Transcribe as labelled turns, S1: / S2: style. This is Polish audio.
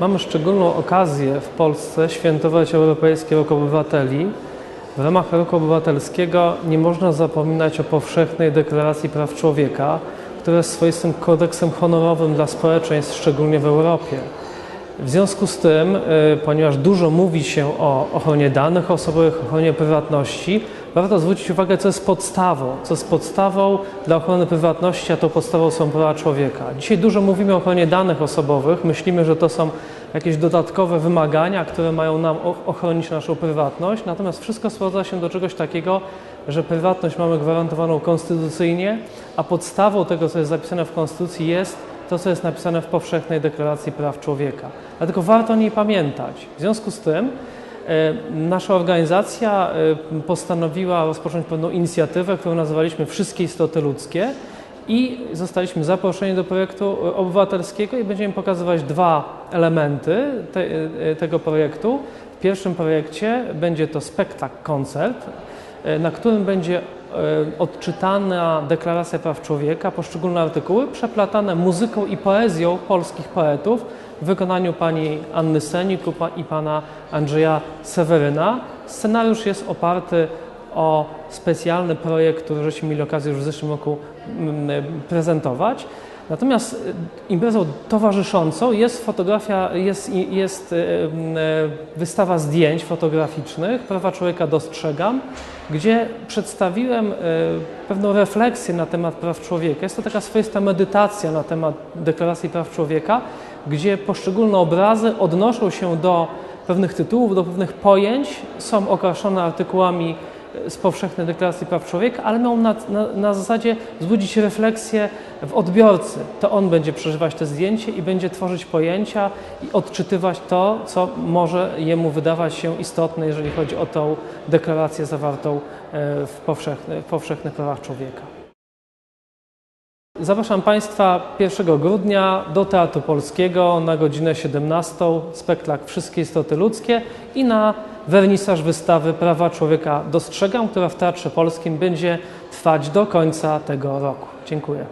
S1: Mamy szczególną okazję w Polsce świętować Europejski Rok Obywateli. W ramach Roku Obywatelskiego nie można zapominać o powszechnej deklaracji praw człowieka, która jest swoistym kodeksem honorowym dla społeczeństw, szczególnie w Europie. W związku z tym, y, ponieważ dużo mówi się o ochronie danych osobowych, ochronie prywatności, warto zwrócić uwagę, co jest podstawą. Co jest podstawą dla ochrony prywatności, a tą podstawą są prawa człowieka. Dzisiaj dużo mówimy o ochronie danych osobowych. Myślimy, że to są jakieś dodatkowe wymagania, które mają nam ochronić naszą prywatność. Natomiast wszystko sprowadza się do czegoś takiego, że prywatność mamy gwarantowaną konstytucyjnie, a podstawą tego, co jest zapisane w Konstytucji, jest to, co jest napisane w Powszechnej Deklaracji Praw Człowieka. Dlatego warto o niej pamiętać. W związku z tym e, nasza organizacja e, postanowiła rozpocząć pewną inicjatywę, którą nazwaliśmy Wszystkie Istoty Ludzkie i zostaliśmy zaproszeni do projektu obywatelskiego i będziemy pokazywać dwa elementy te, e, tego projektu. W pierwszym projekcie będzie to spektakl koncert, na którym będzie e, odczytana Deklaracja Praw Człowieka, poszczególne artykuły, przeplatane muzyką i poezją polskich poetów w wykonaniu pani Anny Senik i pana Andrzeja Seweryna. Scenariusz jest oparty o specjalny projekt, który żeśmy mieli okazję już w zeszłym roku mm, prezentować. Natomiast y, imprezą towarzyszącą jest fotografia, jest, jest y, y, wystawa zdjęć fotograficznych Prawa Człowieka dostrzegam, gdzie przedstawiłem pewną refleksję na temat praw człowieka. Jest to taka swoista medytacja na temat Deklaracji Praw Człowieka, gdzie poszczególne obrazy odnoszą się do pewnych tytułów, do pewnych pojęć, są okraszone artykułami z Powszechnej Deklaracji Praw Człowieka, ale mają na, na, na zasadzie wzbudzić refleksję w odbiorcy. To on będzie przeżywać te zdjęcie i będzie tworzyć pojęcia i odczytywać to, co może jemu wydawać się istotne, jeżeli chodzi o tą deklarację zawartą e, w, powszechny, w powszechnych prawach człowieka. Zapraszam Państwa 1 grudnia do Teatru Polskiego na godzinę 17, spektakl Wszystkie istoty ludzkie i na wernisaż wystawy Prawa Człowieka Dostrzegam, która w Teatrze Polskim będzie trwać do końca tego roku. Dziękuję.